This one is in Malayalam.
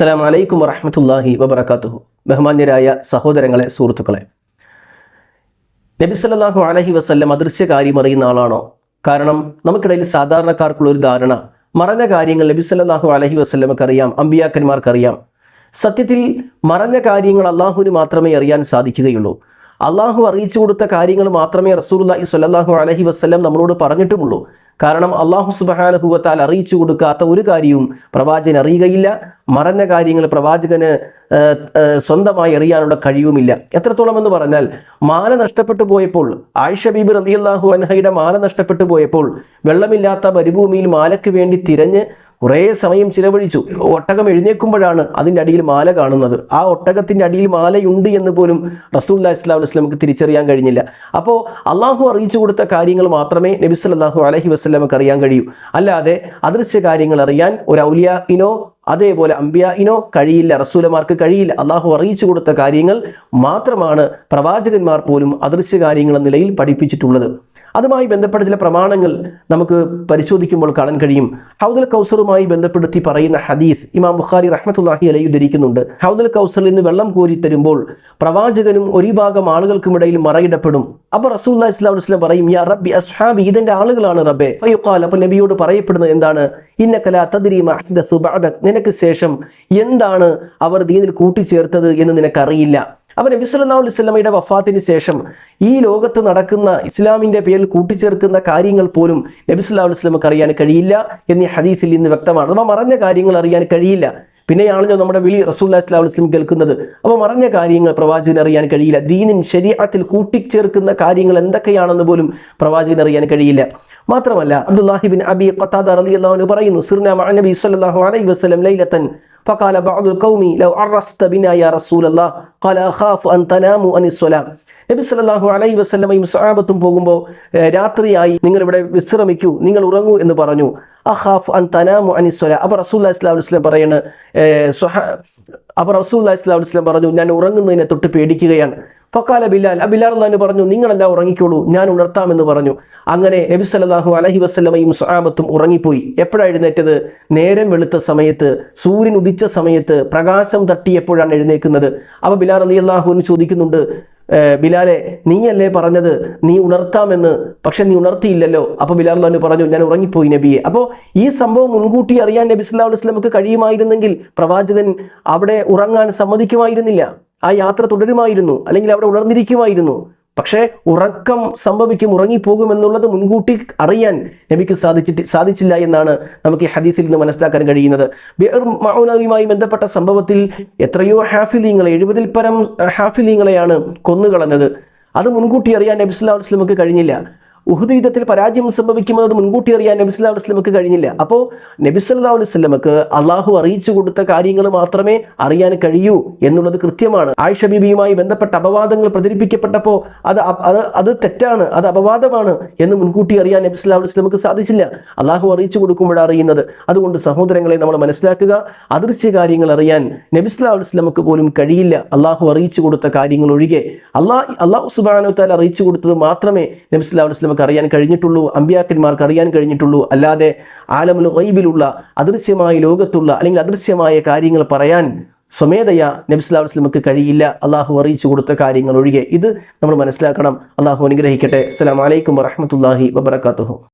അസ്സലാം വലൈക്കും വറഹമത്തല്ലാഹി വബർക്കാത്തുഹു ബഹുമാന്യരായ സഹോദരങ്ങളെ സുഹൃത്തുക്കളെ. നബി സല്ലല്ലാഹു അലൈഹി വസല്ലം അദൃശ്യ കാര്യം അറിയുന്ന ആളാണോ? കാരണം നമുക്കിടയിൽ സാധാരണക്കാർക്കുള്ള ഒരു ധാരണ മറഞ്ഞ കാര്യങ്ങൾ നബി സല്ലല്ലാഹു അലൈഹി വസല്ലമക്ക് അറിയാം അമ്പിയാക്കന്മാർക്കറിയാം. സത്യത്തിൽ മറഞ്ഞ കാര്യങ്ങൾ അള്ളാഹുവിന് മാത്രമേ അറിയാൻ സാധിക്കുകയുള്ളൂ. അള്ളാഹു അറിയിച്ചു കൊടുത്ത കാര്യങ്ങൾ മാത്രമേ റസൂലുള്ളാഹി സ്വല്ലാഹു അലഹി വസല്ലം നമ്മളോട് പറഞ്ഞിട്ടുമുള്ളൂ. കാരണം അള്ളാഹു സുബഹാനുഭവത്താൽ അറിയിച്ചു കൊടുക്കാത്ത ഒരു കാര്യവും പ്രവാചകൻ അറിയുകയില്ല. മറഞ്ഞ കാര്യങ്ങൾ പ്രവാചകന് സ്വന്തമായി അറിയാനുള്ള കഴിവുമില്ല. എത്രത്തോളം എന്ന് പറഞ്ഞാൽ മാല നഷ്ടപ്പെട്ടു പോയപ്പോൾ ആയിഷ ബീബി റളിയല്ലാഹു അൻഹയുടെ മാല നഷ്ടപ്പെട്ടു പോയപ്പോൾ വെള്ളമില്ലാത്ത മരുഭൂമിയിൽ മാലയ്ക്ക് വേണ്ടി തിരഞ്ഞ് കുറേ സമയം ചിലവഴിച്ചു. ഒട്ടകം എഴുന്നേക്കുമ്പോഴാണ് അതിന്റെ അടിയിൽ മാല കാണുന്നത്. ആ ഒട്ടകത്തിന്റെ അടിയിൽ മാലയുണ്ട് എന്ന് പോലും റസൂല്ലാ ഇസ്ലാം വസ്ലമക്ക് തിരിച്ചറിയാൻ കഴിഞ്ഞില്ല. അപ്പോൾ അള്ളാഹു അറിയിച്ചു കൊടുത്ത കാര്യങ്ങൾ മാത്രമേ നബിസ് അല്ലാഹു അലഹി അലൈഹി വസ്ലമക്ക് അറിയാൻ കഴിയൂ. അല്ലാതെ അദൃശ്യ കാര്യങ്ങൾ അറിയാൻ ഒരു ഔലിയ ഇനോ അതേപോലെ അമ്പിയായിനോ കഴിയില്ല റസൂലമാർക്ക് കഴിയില്ല. അള്ളാഹു അറിയിച്ചു കൊടുത്ത കാര്യങ്ങൾ മാത്രമാണ് പ്രവാചകന്മാർ പോലും അദൃശ്യ കാര്യങ്ങൾ എന്ന നിലയിൽ പഠിപ്പിച്ചിട്ടുള്ളത്. അതുമായി ബന്ധപ്പെട്ട ചില പ്രമാണങ്ങൾ നമുക്ക് പരിശോധിക്കുമ്പോൾ കാണാൻ കഴിയും. ഹൗദൽ കൗസറുമായി ബന്ധപ്പെടുത്തി പറയുന്ന ഹദീസ് ഇമാം ബുഖാരി റഹ്മത്തുല്ലാഹി അലൈഹി ഉദ്ധരിക്കുന്നുണ്ട്. ഹൗദൽ കൗസറിൽ നിന്ന് വെള്ളം കോരി തരുമ്പോൾ പ്രവാചകനും ഒരു ഭാഗം ആളുകൾക്കുമിടയിൽ മറയിടപ്പെടും. അപ്പോൾ റസൂല്ലാ ഇസ്ലാം വസ്ലം പറയും യാ റബ്ബി അസ്ഹാബി ഇതിന്റെ ആളുകളാണ് റബ്ബെ. ഫയുഖാൽ അപ്പൊ നബിയോട് പറയപ്പെടുന്നത് എന്താണ്? ഇന്നക്കല തദ്രീമ നിനക്ക് ശേഷം എന്താണ് അവർ ദീനിൽ കൂട്ടിച്ചേർത്തത് എന്ന് നിനക്കറിയില്ല. അവൻ നബി സല്ലാ അലൈഹി വസല്ലമയുടെ വഫാത്തിന് ശേഷം ഈ ലോകത്ത് നടക്കുന്ന ഇസ്ലാമിന്റെ പേരിൽ കൂട്ടിച്ചേർക്കുന്ന കാര്യങ്ങൾ പോലും നബി സല്ലല്ലാഹു അലൈഹി വസല്ലമക്ക് അറിയാൻ കഴിയില്ല എന്നീ ഹദീസിൽ ഇന്ന് വ്യക്തമാണ്. അഥവാ മറഞ്ഞ കാര്യങ്ങൾ അറിയാൻ കഴിയില്ല. പിന്നെയാണല്ലോ നമ്മുടെ വിളി റസൂല്ലാ അസ്ലാം വസ്ലിം കേൾക്കുന്നത്. അപ്പോൾ മറഞ്ഞ കാര്യങ്ങൾ പ്രവാചകൻ അറിയാൻ കഴിയില്ല. ദീനിൻ ശരീരത്തിൽ കൂട്ടിച്ചേർക്കുന്ന കാര്യങ്ങൾ എന്തൊക്കെയാണെന്ന് പോലും പ്രവാചകൻ അറിയാൻ കഴിയില്ല. മാത്രമല്ല അബ്ദുല്ലാഹിബിൻ അബി ഖത്താദ റളിയല്ലാഹു പറയുന്നു സിർനബി മഅനബി സല്ലല്ലാഹു അലൈഹി വസല്ലം ലൈലത്തൻ ഫഖാല ബഅദുൽ ഖൗമി ലൗ അറസ്ത ബിനാ യാ റസൂലല്ലാഹ്. നബി സല്ലാഹു അലൈ വസ്ലമയും സഹാബത്തും പോകുമ്പോൾ രാത്രിയായി നിങ്ങൾ ഇവിടെ വിശ്രമിക്കൂ നിങ്ങൾ ഉറങ്ങൂ എന്ന് പറഞ്ഞു. അഹാഫ് അൻ തനാമു അനിസ്വല അപ്പോൾ റസൂല്ലാ ഇസ്ലാം വസ്ലം പറയുന്നത് സുഹ അപ്പോൾ റസൂല്ലാ ഇസ്ലാം വസ്ലം പറഞ്ഞു ഞാൻ ഉറങ്ങുന്നതിനെ തൊട്ട് പേടിക്കുകയാണ്. ഫക്കാല ബിലാൽ ആ ബിലാൽ പറഞ്ഞു നിങ്ങളെല്ലാം ഉറങ്ങിക്കോളൂ ഞാൻ ഉണർത്താമെന്ന് പറഞ്ഞു. അങ്ങനെ നബി സല്ലല്ലാഹു അലൈഹി വസല്ലമയും സ്വഹാബത്തും ഉറങ്ങിപ്പോയി. എപ്പോഴാണ് എഴുന്നേറ്റത്? നേരം വെളുത്ത സമയത്ത് സൂര്യൻ ഉദിച്ച സമയത്ത് പ്രകാശം തട്ടിയപ്പോഴാണ് എഴുന്നേക്കുന്നത് അപ്പോൾ ബിലാൽ അലി അള്ളാഹുവിന് ചോദിക്കുന്നുണ്ട് "ഏഹ്, ബിലാലെ നീയല്ലേ പറഞ്ഞത്? നീ ഉണർത്താമെന്ന്. പക്ഷെ നീ ഉണർത്തിയില്ലല്ലോ. അപ്പോൾ ബിലാൽ അള്ളഹാന് പറഞ്ഞു ഞാൻ ഉറങ്ങിപ്പോയി നബിയെ. അപ്പോൾ ഈ സംഭവം മുൻകൂട്ടി അറിയാൻ നബി സല്ലല്ലാഹു അലൈഹി കഴിയുമായിരുന്നെങ്കിൽ പ്രവാചകൻ അവിടെ ഉറങ്ങാൻ സമ്മതിക്കുമായിരുന്നില്ല. ആ യാത്ര തുടരുമായിരുന്നു അല്ലെങ്കിൽ അവിടെ ഉണർന്നിരിക്കുമായിരുന്നു. പക്ഷേ ഉറക്കം സംഭവിക്കും ഉറങ്ങിപ്പോകുമെന്നുള്ളത് മുൻകൂട്ടി അറിയാൻ നബിക്ക് സാധിച്ചിട്ട് സാധിച്ചില്ല എന്നാണ് നമുക്ക് ഈ ഹദീസിൽ നിന്ന് മനസ്സിലാക്കാൻ കഴിയുന്നത്. ബിഅർ മൗനയുമായി ബന്ധപ്പെട്ട സംഭവത്തിൽ എത്രയോ ഹാഫിലീങ്ങളെ എഴുപതിൽ പരം ഹാഫിലിങ്ങളെയാണ് കൊന്നുകളഞ്ഞത്. അത് മുൻകൂട്ടി അറിയാൻ നബി സല്ലല്ലാഹു അലൈഹി വസല്ലമക്ക് കഴിഞ്ഞില്ല. ഉഹുദ് യുദ്ധത്തിൽ പരാജയം സംഭവിക്കുമെന്നത് മുൻകൂട്ടി അറിയാൻ നബി സല്ലല്ലാഹു അലൈഹി വസല്ലമക്ക് കഴിഞ്ഞില്ല. അപ്പോൾ നബി സല്ലല്ലാഹു അലൈഹി വസല്ലമക്ക് അള്ളാഹു അറിയിച്ചു കൊടുത്ത കാര്യങ്ങൾ മാത്രമേ അറിയാൻ കഴിയൂ എന്നുള്ളത് കൃത്യമാണ്. ആയിഷ ബീബിയുമായി ബന്ധപ്പെട്ട അപവാദങ്ങൾ പ്രചരിപ്പിക്കപ്പെട്ടപ്പോൾ അത് അത് അത് തെറ്റാണ് അത് അപവാദമാണ് എന്ന് മുൻകൂട്ടി അറിയാൻ നബി സല്ലല്ലാഹു അലൈഹി വസല്ലമക്ക് സാധിച്ചില്ല. അള്ളാഹു അറിയിച്ചു കൊടുക്കുമ്പോഴാണ് അറിയുന്നത്. അതുകൊണ്ട് സഹോദരങ്ങളെ നമ്മൾ മനസ്സിലാക്കുക അദൃശ്യ കാര്യങ്ങൾ അറിയാൻ നബി സല്ലല്ലാഹു അലൈഹി വസല്ലമക്ക് പോലും കഴിയില്ല. അള്ളാഹു അറിയിച്ചു കൊടുത്ത കാര്യങ്ങൾ ഒഴികെ അള്ളാഹ് അള്ളാഹു വതആല അറിയിച്ചു കൊടുത്തത് മാത്രമേ നബി അലൈഹി വസല്ലമക്ക് അറിയാൻ കഴിഞ്ഞിട്ടുള്ളൂ അമ്പ്യാക്കന്മാർക്ക് അറിയാൻ കഴിഞ്ഞിട്ടുള്ളൂ. അല്ലാതെ ആലമുൽ ഗൈബിലുള്ള അദൃശ്യമായ ലോകത്തുള്ള അല്ലെങ്കിൽ അദൃശ്യമായ കാര്യങ്ങൾ പറയാൻ സ്വമേധയ നബി സല്ലല്ലാഹു അലൈഹി വസല്ലമക്ക് കഴിയില്ല. അള്ളാഹു അറിയിച്ചു കൊടുത്ത കാര്യങ്ങൾ ഒഴികെ ഇത് നമ്മൾ മനസ്സിലാക്കണം. അള്ളാഹു അനുഗ്രഹിക്കട്ടെ. അസ്സലാമു വലൈക്കും വറഹ്മത്തുള്ളാഹി വബറകാതുഹു.